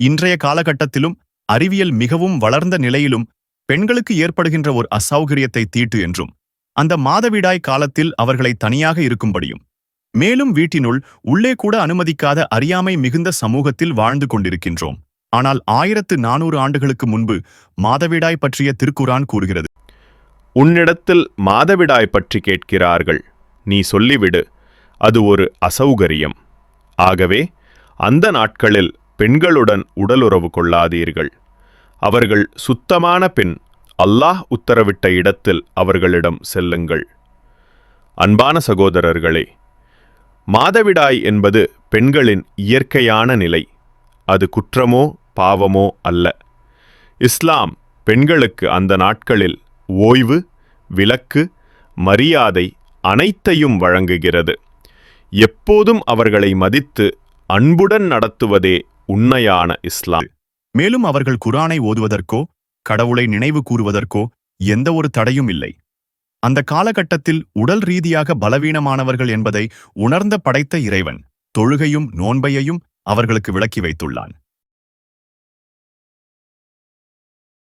இன்றைய காலகட்டத்திலும் அறிவியல் மிகவும் வளர்ந்த நிலையிலும் பெண்களுக்கு ஏற்படுகின்ற ஒரு அசௌகரியத்தை தீட்டு என்றும் அந்த மாதவிடாய் காலத்தில் அவர்களை தனியாக இருக்கும்படியும் மேலும் வீட்டினுள் உள்ளே கூட அனுமதிக்காத அறியாமை மிகுந்த சமூகத்தில் வாழ்ந்து கொண்டிருக்கின்றோம். ஆனால் ஆயிரத்து நானூறு ஆண்டுகளுக்கு முன்பு மாதவிடாய் பற்றிய திருக்குரான் கூறுகிறது. உன்னிடத்தில் மாதவிடாய் பற்றி கேட்கிறார்கள். நீ சொல்லிவிடு அது ஒரு அசௌகரியம். ஆகவே அந்த நாட்களில் பெண்களுடன் உடலுறவு கொள்ளாதீர்கள். அவர்கள் சுத்தமான பெண் அல்லாஹ் உத்தரவிட்ட இடத்தில் அவர்களிடம் செல்லுங்கள். அன்பான சகோதரர்களே மாதவிடாய் என்பது பெண்களின் இயற்கையான நிலை. அது குற்றமோ பாவமோ அல்ல. இஸ்லாம் பெண்களுக்கு அந்த நாட்களில் ஓய்வு விலக்கு மரியாதை அனைத்தையும் வழங்குகிறது. எப்போதும் அவர்களை மதித்து அன்புடன் நடத்துவதே உண்மையான இஸ்லாம். மேலும் அவர்கள் குரானை ஓதுவதற்கோ கடவுளை நினைவு கூறுவதற்கோ எந்த ஒரு தடையும் இல்லை. அந்த காலகட்டத்தில் உடல் ரீதியாக பலவீனமானவர்கள் என்பதை உணர்ந்த படைத்த இறைவன் தொழுகையும் நோன்பையையும் அவர்களுக்கு விளக்கி வைத்துள்ளான்.